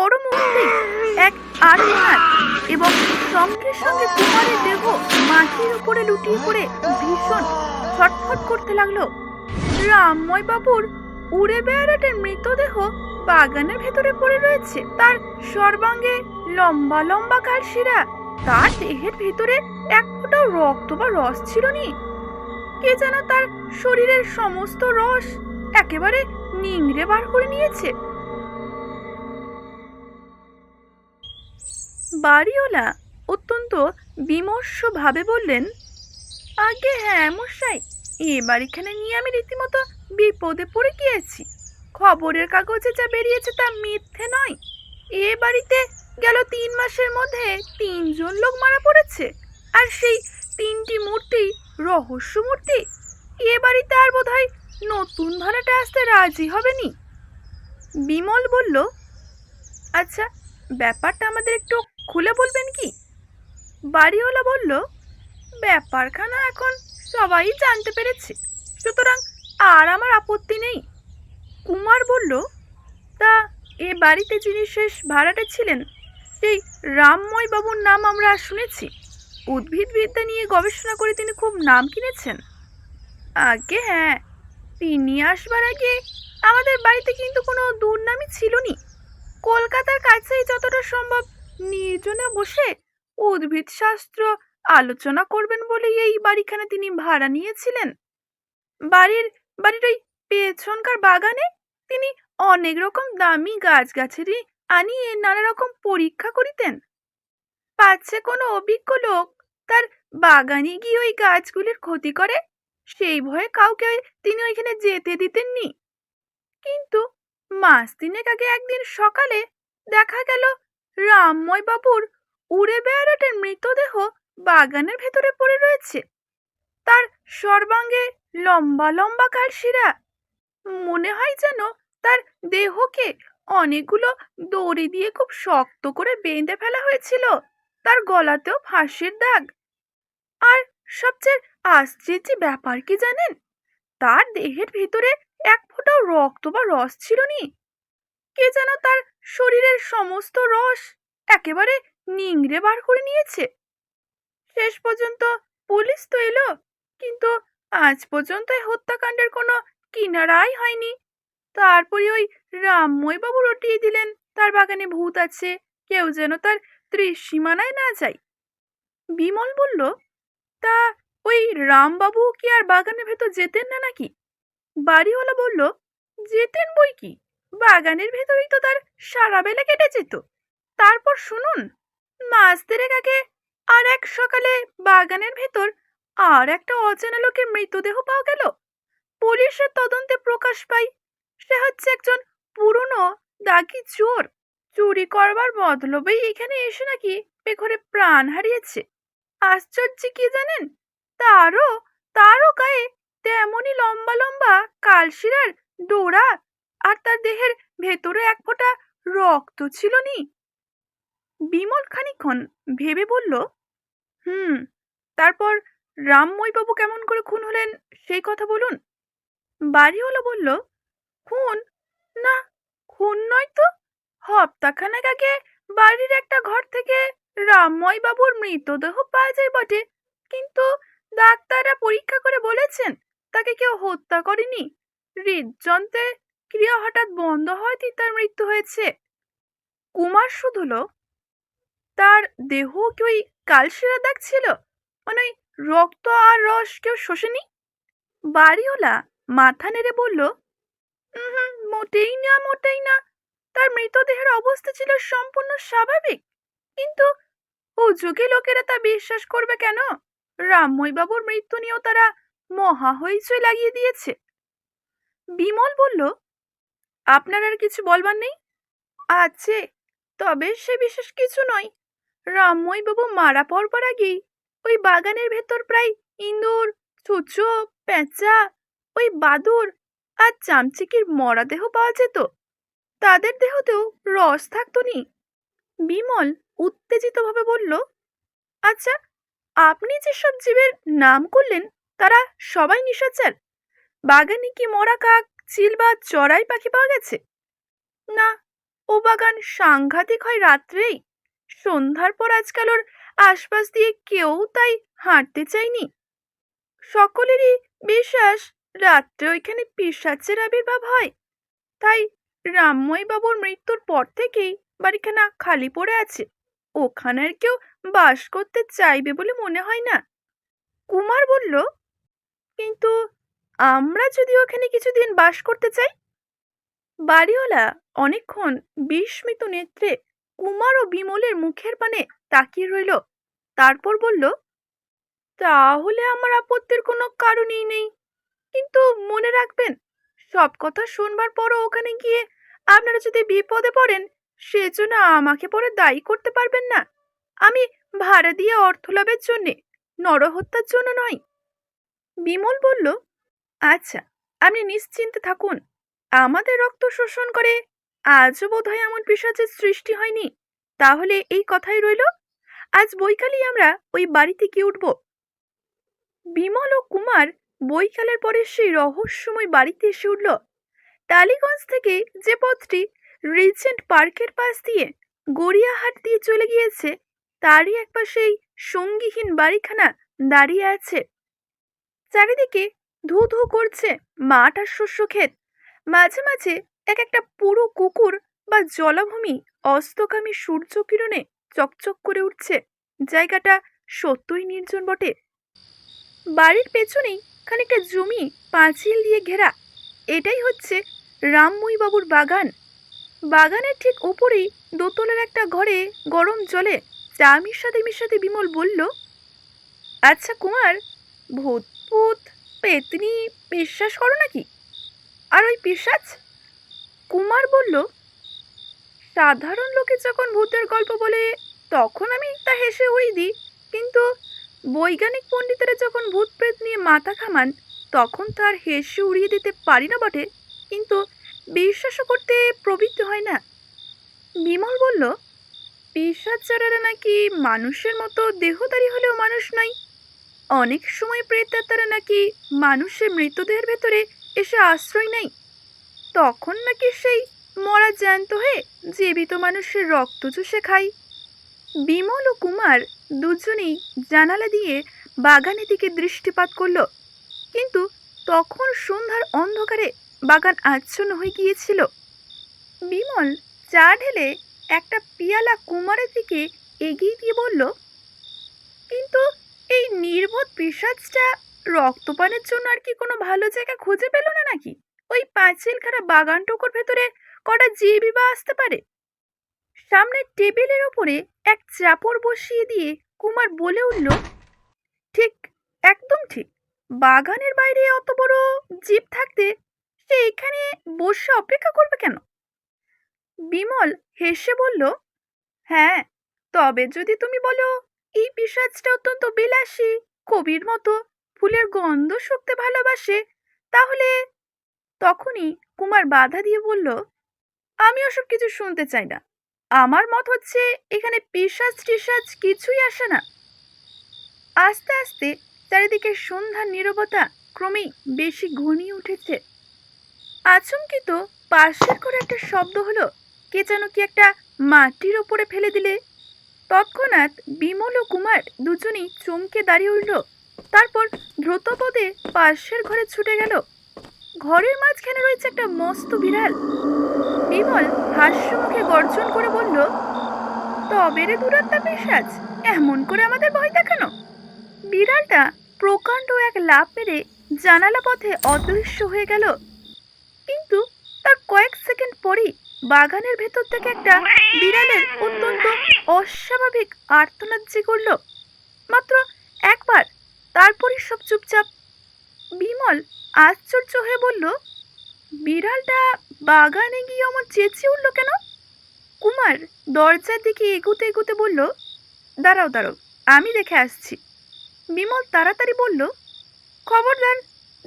পর মুহূর্তে এক আর্তনাদ এবং সঙ্গে সঙ্গে কুমারের দেহ মাটির উপরে লুটিয়ে পড়ে ভীষণ ছটফট করতে লাগল। রামময় বাবুর উড়ে বেড়াটের মৃতদেহ বাগানের ভেতরে পড়ে রয়েছে। তার সর্বাঙ্গে লম্বা লম্বা কালশিরা, তার দেহের ভিতরে এক ফোঁটাও রক্ত বা রস ছিল নি। কে যেন তার শরীরের সমস্ত রস একেবারে নিংড়ে বার করে নিয়েছে। বাড়িওয়ালা অত্যন্ত বিমর্ষ ভাবে বললেন, আগে হ্যাঁ মশাই এ বাড়িখানে নিয়ে আমি রীতিমতো বিপদে পড়ে গিয়েছি। খবরের কাগজে যা বেরিয়েছে তা মিথ্যে নয়। এ বাড়িতে গেল তিন মাসের মধ্যে তিনজন লোক মারা পড়েছে, আর সেই তিনটি মূর্তি, রহস্য মূর্তি, এ বাড়িতে আর বোধহয় নতুন ভাড়াটা আসতে রাজি হবেনি। বিমল বলল আচ্ছা ব্যাপারটা আমাদের একটু খুলে বলবেন কি? বাড়িওয়ালা বলল, ব্যাপারখানা এখন সবাই জানতে পেরেছে। সুতরাং আর আমার আপত্তি নেই। কুমার বলল, তা এ বাড়িতে যিনি শেষ ভাড়াটে ছিলেন, সেই রামময় বাবুর নাম আমরা শুনেছি। উদ্ভিদবিদ্যা নিয়ে গবেষণা করে তিনি খুব নাম কিনেছেন। আগে হ্যাঁ। তিনি আসবার আগে আমাদের বাড়িতে কিন্তু কোনো দুর্নামই ছিল নি কলকাতার কাছেই যতটা সম্ভব নির্জনে বসে উদ্ভিদ শাস্ত্র আলোচনা করবেন বলেই এই বাড়িখানে তিনি ভাড়া নিয়েছিলেন। বাড়ির বাড়ির ওই পেছনকার বাগানে তিনি অনেক রকম দামি গাছগাছালি আনিয়ে নানা রকম পরীক্ষা করিতেন। পাচ্ছে কোনো অভিজ্ঞ লোক তার বাগানে গিয়ে ওই গাছগুলির ক্ষতি করে, সেই ভয়ে কাউকে তিনি ওইখানে যেতে দিতেননি। কিন্তু মাস তিনেক আগে একদিন সকালে দেখা গেল রামময় বাবুর উড়ে বেড়াটের মৃতদেহ বাগানের ভেতরে পড়ে রয়েছে। তার সর্বাঙ্গে লম্বা লম্বা কালশিরা। মনে হয় যেন তার দেহকে অনেকগুলো দড়ি দিয়ে খুব শক্ত করে বেঁধে ফেলা হয়েছিল। তার গলাতেও ফাঁসির দাগ। আর সবচেয়ে আশ্চর্য ব্যাপার কি জানেন? তার দেহের ভিতরে এক ফোঁটাও রক্ত বা রস ছিল নি কে যেন তার শরীরের সমস্ত রস একেবারে নিংড়ে বার করে নিয়েছে। শেষ পর্যন্ত পুলিশ তো এলো, কিন্তু আজ পর্যন্ত হত্যাকাণ্ডের কোনো কিনারাই হয়নি। তারপরে ওই রামময়বাবু রটিয়ে দিলেন, তার বাগানে ভূত আছে, কেউ যেন তার ত্রিসীমানায় না যায়। বিমল বলল, তা ওই রামবাবু কি আর বাগানের ভেতর যেতেন না নাকি? বাড়িওয়ালা বলল, যেতেন বই কি? বাগানের ভেতরেই তো তার সারা বেলা কেটে যেত তারপর শুনুন, মাস দেড়েক আগে আর এক সকালে বাগানের ভেতর আর একটা অচেনা লোকের মৃতদেহ পাওয়া গেল। পুলিশের তদন্তে প্রকাশ পাই, সে হচ্ছে একজন পুরনো দাগি চোর। চুরি করবার মতলবেই এখানে এসে নাকি পেখরে প্রাণ হারিয়েছে। আশ্চর্য কি জানেন? তারও তারও গায়ে তেমনই লম্বা লম্বা কালশিরার ডোরা আর তার দেহের ভেতরে এক ফোঁটা রক্ত ছিল নি বিমল খানিক্ষণ ভেবে বলল, হুম, তারপর রামময়বাবু কেমন করে খুন হলেন সেই কথা বলুন। বাড়িওয়ালা বলল, খুন? না, খুন নয় তো। হপ্তাখানেক আগে বাড়ির একটা ঘর থেকে রামময় বাবুর মৃতদেহ পাওয়া যায় বটে, কিন্তু ডাক্তাররা পরীক্ষা করে বলেছেন তাকে কেউ হত্যা করেনি। হৃদযন্ত্রে ক্রিয়া হঠাৎ বন্ধ হওয়াতেই তার মৃত্যু হয়েছে। কুমার শুধুলো, তার দেহ কি ওই কালশিরা দাগ ছিল? মানে ওই রক্ত আর রস কেউ শোষেনি? বাড়িওয়ালা মাথা নেড়ে বলল হুম মোটেই না মোটেই না। তার মৃতদেহের অবস্থা ছিল সম্পূর্ণ স্বাভাবিক। কিন্তু ও যুগে লোকেরা তা বিশ্বাস করবে কেন? রামময় বাবুর মৃত্যু নিয়েও তারা মহা হইচই লাগিয়ে দিয়েছে। বিমল বলল আপনার আর কিছু বলবার নেই? আছে, তবে সে বিশেষ কিছু নয়। রামময় বাবু মারা পড়বার আগেই ওই বাগানের ভেতর প্রায় ইঁদুর, ছুঁচো, পেঁচা, ওই বাদুর আর চামচিকির মরাদেহ পাওয়া যেত। তাদের দেহতেও রস থাকতো নি। বিমল উত্তেজিতভাবে বলল আচ্ছা আপনি যেসব জীবের নাম করলেন তারা সবাই নিশাচার। বাগানে কি মরা কাক চিল বা চড়াই পাখি পাওয়া গেছে? না, ও বাগান সাংঘাতিক হয় রাত্রেই। সন্ধ্যার পর আজকাল ওর আশপাশ দিয়ে কেউ তাই হাঁটতে চায়নি। সকলেরই বিশ্বাস, রাত্রে ওইখানে পিসাচের আবির্ভাব হয়। তাই রামময় বাবুর মৃত্যুর পর থেকেই বাড়িখানা খালি পড়ে আছে। ওখানে আর কেউ বাস করতে চাইবে বলে মনে হয় না। কুমার বলল, কিন্তু আমরা যদি ওখানে কিছুদিন বাস করতে চাই? বাড়িওয়ালা অনেকক্ষণ বিস্মিত নেত্রে কুমার ও বিমলের মুখের পানে তাকিয়ে রইল, তারপর বলল, তাহলে আমার আপত্তির কোনো কারণই নেই। কিন্তু মনে রাখবেন, সব কথা শুনবার পরও ওখানে গিয়ে আপনারা যদি বিপদে পড়েন, সেজন্য আমাকে পরে দায়ী করতে পারবেন না। আমি ভাড়া দিয়ে অর্থ লাভের জন্যে নরহত্যার জন্য নয়। বিমল বলল আচ্ছা আপনি নিশ্চিন্তে থাকুন। আমাদের রক্ত শোষণ করে আজও বোধহয় এমন পিসাচের সৃষ্টি হয়নি। তাহলে এই কথাই রইল, আজ বৈকালই আমরা ওই বাড়িতে গিয়ে উঠব। বিমল ও কুমার বৈকালের পরে সেই রহস্যময় বাড়িতে এসে উঠল। টালিগঞ্জ থেকে যে পথটি রিজেন্ট পার্কের পাশ দিয়ে গড়িয়াহাট দিয়ে চলে গিয়েছে, তারই এক পাশেই সঙ্গীহীন বাড়িখানা দাঁড়িয়ে আছে। চারিদিকে ধু ধু করছে মাঠ আর শস্য ক্ষেত। মাঝে মাঝে এক একটা পুরো কুকুর বা জলাভূমি অস্তকামী সূর্য কিরণে চকচক করে উঠছে। জায়গাটা সত্যই নির্জন বটে। বাড়ির পেছনেই খানিকটা জমি পাঁচিল দিয়ে ঘেরা। এটাই হচ্ছে বাবুর বাগান। বাগানের ঠিক উপরেই দোতলার একটা ঘরে গরম জলে চা মিশাতে মিশাতে বিমল বলল আচ্ছা কুমার ভূত ভূত পেতনি বিশ্বাস করো নাকি? আর ওই পিসাচ কুমার বলল, সাধারণ লোকে যখন ভূতের গল্প বলে, তখন আমি তা হেসে উড়িয়ে দিই। কিন্তু বৈজ্ঞানিক পণ্ডিতেরা যখন ভূত প্রেত নিয়ে মাথা খামান তখন তার হেসে উড়িয়ে দিতে পারি না বটে। কিন্তু বিশ্বাসও করতে প্রবৃত্তি হয় না। বিমল বলল পিসাচারারা নাকি মানুষের মতো দেহধারী হলেও মানুষ নয়। অনেক সময় প্রেতাত্মারা নাকি মানুষের মৃতদেহের ভেতরে এসে আশ্রয় নেয়। তখন নাকি সেই মরা জ্যান্ত হয়ে জীবিত মানুষের রক্ত চুষে খায়। বিমল ও কুমার দুজনেই জানালা দিয়ে বাগানের দিকে দৃষ্টিপাত করল। কিন্তু তখন সন্ধ্যার অন্ধকারে বাগান আচ্ছন্ন হয়ে গিয়েছিল। বিমল চা ঢেলে একটা পিয়ালা কুমারের দিকে এগিয়ে দিয়ে বলল, কিন্তু এই নির্বোধ পিসাজটা রক্তপানের জন্য আর কি কোনো ভালো জায়গা খুঁজে পেল না নাকি? ওই পাঁচিল খানা বাগানটুকুর ভেতরে কটা জিবি বা আসতে পারে। সামনের টেবিলের ওপরে এক চাপড় বসিয়ে দিয়ে কুমার বলে উঠল, ঠিক, একদম ঠিক। বাগানের বাইরে অত বড় জিপ থাকতে সে এখানে বসে অপেক্ষা করবে কেন? বিমল হেসে বলল হ্যাঁ তবে যদি তুমি বলো এই পিসাজটা অত্যন্ত বিলাসী। কবির মতো ফুলের গন্ধ শুকতে ভালোবাসে। তাহলে তখনই কুমার বাধা দিয়ে বলল, আমি ওসব কিছু শুনতে চাই না। আমার মত হচ্ছে এখানে পিসাজ টিসাজ কিছুই আসে না। আস্তে আস্তে চারিদিকে সন্ধ্যার নীরবতা ক্রমেই বেশি ঘনিয়ে উঠেছে। আচমকিত পাশের করে একটা শব্দ হলো, কে যেন কি একটা মাটির ওপরে ফেলে দিলে। তৎক্ষণাৎ বিমল ও কুমার দুজনেই চমকে দাঁড়িয়ে উঠল। তারপর দ্রুতপদে পাশের ঘরে ছুটে গেল। ঘরের মাঝখানে রয়েছে একটা মস্ত বিড়াল। বিমল হাস্য মুখে গর্জন করে বলল, তবে রে দুরাত্মা পেশাজ এমন করে আমাদের ভয় দেখানো? বিড়ালটা প্রকাণ্ড এক লাফ মেরে জানালা পথে অদৃশ্য হয়ে গেল। কিন্তু তার কয়েক সেকেন্ড পরেই বাগানের ভেতর থেকে একটা বিড়ালের অত্যন্ত অস্বাভাবিক আর্তনাদ জেগল মাত্র একবার তারপরই সব চুপচাপ বিমল আশ্চর্য হয়ে বলল, বিড়ালটা বাগানে গিয়ে আমার চেঁচিয়ে উঠল কেন? কুমার দরজার দিকে এগুতে এগুতে বলল, দাঁড়াও দাঁড়াও, আমি দেখে আসছি। বিমল তাড়াতাড়ি বলল, খবরদার,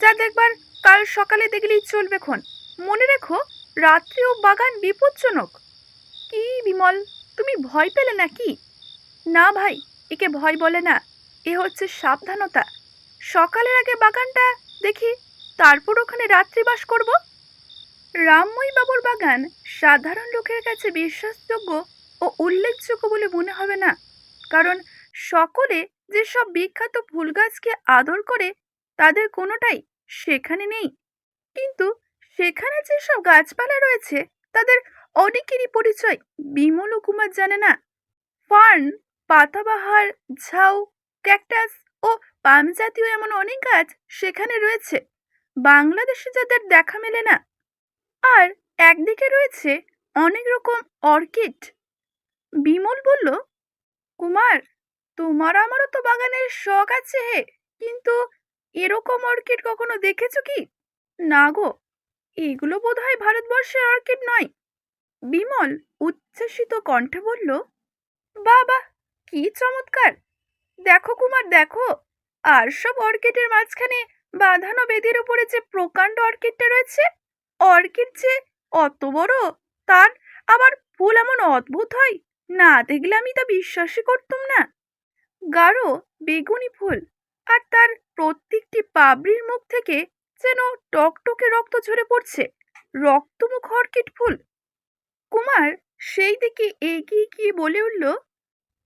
যা দেখবার কাল সকালে দেখলেই চলবে খন। মনে রেখো রাত্রি ও বাগান বিপজ্জনক। কি বিমল, তুমি ভয় পেলে নাকি? না ভাই, একে ভয় বলে না, এ হচ্ছে সাবধানতা। সকালের আগে বাগানটা দেখি, তারপর ওখানে রাত্রিবাস করব। রামময় বাবুর বাগান সাধারণ লোকের কাছে বিশ্বাসযোগ্য ও উল্লেখযোগ্য বলে মনে হবে না, কারণ সকলে যেসব বিখ্যাত ফুল গাছকে আদর করে, তাদের কোনোটাই সেখানে নেই। কিন্তু সেখানে যেসব গাছপালা রয়েছে, তাদের অনেকেরই পরিচয় বিমল কুমার জানে না। ফার্ন, পাতাবাহার, ঝাউ, ক্যাকটাস ও পাম জাতীয় এমন অনেক গাছ সেখানে রয়েছে। বাংলাদেশে যাদের দেখা মেলে না। আর একদিকে রয়েছে অনেক রকম অর্কিড। বিমল বলল, কুমার, তোমার আমারও তো বাগানের শখ আছে হে, কিন্তু এরকম অর্কিড কখনো দেখেছ কি? না গো এগুলো বোধহয় ভারতবর্ষের অর্কিড নয়। বিমল উচ্ছ্বাসিত কণ্ঠে বলল, বাবা, কি চমৎকার! দেখো কুমার, দেখো! আর সব অর্কিডের মাঝখানে বাঁধানো বেদির উপরে যে প্রকাণ্ড অর্কিডটা রয়েছে, অর্কিড যে অত বড়, তার আবার ফুল এমন অদ্ভুত হয়, না দেখলে আমি তা বিশ্বাসই করতাম না। গাঢ় বেগুনি ফুল, আর তার প্রত্যেকটি পাবড়ির মুখ থেকে যেন টকটকে রক্ত ঝরে পড়ছে। রক্তমুখ অর্কিড ফুল। কুমার সেই দিকে এগিয়ে গিয়ে বলে উঠল,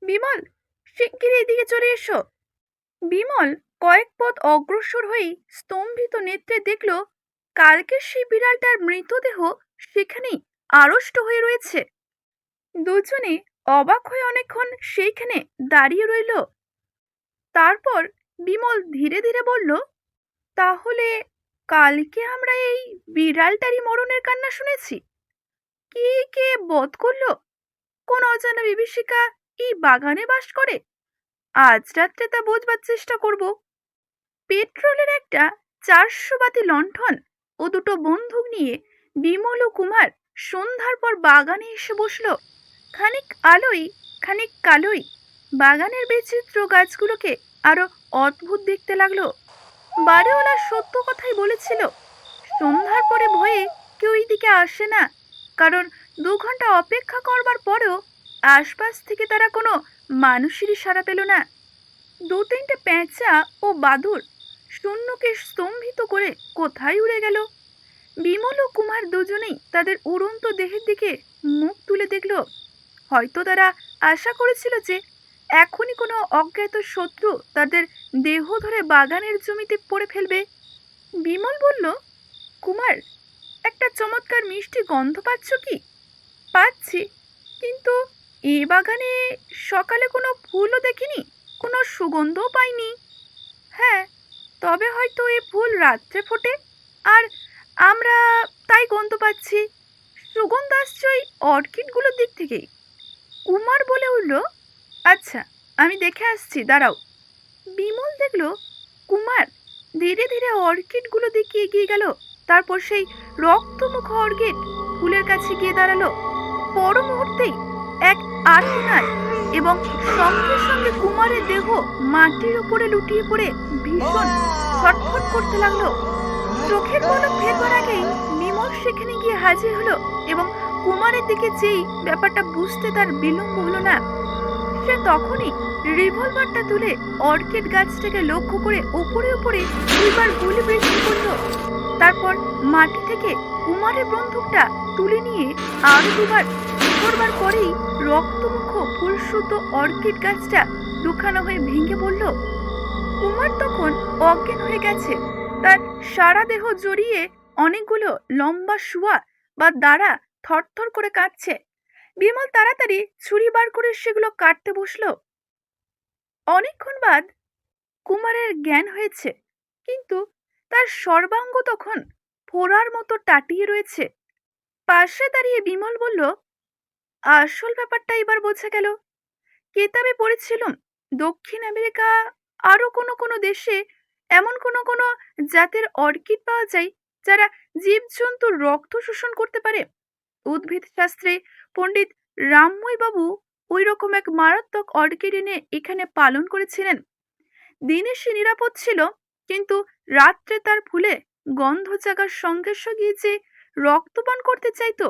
বিমল শিগগির এদিকে চলে এসো। বিমল কয়েক পথ অগ্রসর হয়েই স্তম্ভিত নেত্রে দেখল কালকে সেই বিড়ালটার মৃতদেহ সেখানেই আড়ষ্ট হয়ে রয়েছে। দুজনে অবাক হয়ে অনেকক্ষণ সেইখানে দাঁড়িয়ে রইল। তারপর বিমল ধীরে ধীরে বলল, তাহলে কালকে আমরা এই বিড়ালটারই মরণের কান্না শুনেছি। কে কে বধ করল? কোন অজানা বিভীষিকা এই বাগানে বাস করে? আজ রাত্রে তা বোঝবার চেষ্টা করব। পেট্রোলের একটা চারশো বাতি লণ্ঠন ও দুটো বন্দুক নিয়ে বিমল ও কুমার সন্ধ্যার পর বাগানে এসে বসল। খানিক আলোই খানিক কালোই বাগানের বিচিত্র গাছগুলোকে আরও অদ্ভুত দেখতে লাগল। বাড়িওয়ালা সত্য কথাই বলেছিল। সন্ধ্যার পরে ভয়ে কেউ দিকে আসে না। কারণ দু ঘণ্টা অপেক্ষা করবার পরেও আশপাশ থেকে তারা কোনো মানুষেরই সাড়া পেল না। দু তিনটে পেঁচা ও বাদুর শূন্যকে স্তম্ভিত করে কোথায় উড়ে গেল? বিমল ও কুমার দুজনেই তাদের উড়ন্ত দেহের দিকে মুখ তুলে দেখল। হয়তো তারা আশা করেছিল যে এখনই কোনো অজ্ঞাত শত্রু তাদের দেহ ধরে বাগানের জমিতে পড়ে ফেলবে? বিমল বলল, কুমার, একটা চমৎকার মিষ্টি গন্ধ পাচ্ছ কি? পাচ্ছি, কিন্তু এ বাগানে সকালে কোনো ফুলও দেখিনি, কোনো সুগন্ধও পাইনি। হ্যাঁ তবে হয়তো এ ফুল রাত্রে ফোটে, আর আমরা তাই গন্ধ পাচ্ছি। সুগন্ধ আসছে ওই অর্কিডগুলোর দিক থেকেই। কুমার বলে উঠল আচ্ছা আমি দেখে আসছি, দাঁড়াও। বিমল দেখল, কুমার, ধীরে ধীরে অর্কিডগুলো দিকে এগিয়ে গেল, তারপর সেই রক্তমুখ অর্কিড ফুলের কাছে গিয়ে দাঁড়াল। পর মুহূর্তেই এক আর্তনাদ এবং সঙ্গে সঙ্গে কুমারের দেহ মাটির উপরে লুটিয়ে পড়ে ভীষণ ছটফট করতে লাগল। চোখের পলক ফেরবার আগেই বিমল সেখানে গিয়ে হাজির হলো এবং কুমারের দিকে যেই ব্যাপারটা বুঝতে তার বিলম্ব হলো না সে তখনই রিভলভারটা তুলে অর্কিড গাছটাকে লক্ষ্য করে উপরে উপরে দুইবার গুলি বৃষ্টি করল। তারপর মাটি থেকে কুমারের বন্দুকটা তুলে নিয়ে আরও দুবার। করবার পরেই রক্তমুখ ফুলসুত অর্কিড গাছটা দুখানা হয়ে ভেঙে পড়ল। কুমার তখন অজ্ঞান হয়ে গেছে। তার সারা দেহ জড়িয়ে অনেকগুলো লম্বা শুয়া বা দাঁড়া থরথর করে কাঁদছে। বিমল তাড়াতাড়ি ছুরি বার করে সেগুলো কাটতে বসল। অনেকক্ষণ বাদ কুমারের জ্ঞান হয়েছে, কিন্তু তার সর্বাঙ্গ তখন ফোড়ার মতো টাটিয়ে রয়েছে। পাশে দাঁড়িয়ে বিমল বলল, আসল ব্যাপারটা এবার বোঝা গেল। কেতাবে পড়েছিলাম, দক্ষিণ আমেরিকা আরও কোনো কোনো দেশে এমন কোনো কোনো জাতের অর্কিড পাওয়া যায় যারা জীবজন্তুর রক্ত শোষণ করতে পারে। উদ্ভিদ শাস্ত্রে পণ্ডিত রামময় বাবু ওই রকম এক মারাত্মক অর্কিড এনে এখানে পালন করেছিলেন। দিনে সে নিরাপদ ছিল, কিন্তু রাত্রে তার ফুলে গন্ধ জাগার সঙ্গে সঙ্গে যে রক্তপান করতে চাইতো,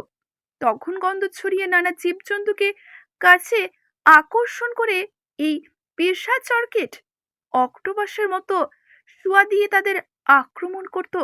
তখন গন্ধ ছড়িয়ে নানা জীবজন্তুকে কাছে আকর্ষণ করে এই পেশা চর্কেট অক্টোপাসের মতো শুয়া দিয়ে তাদের আক্রমণ করত।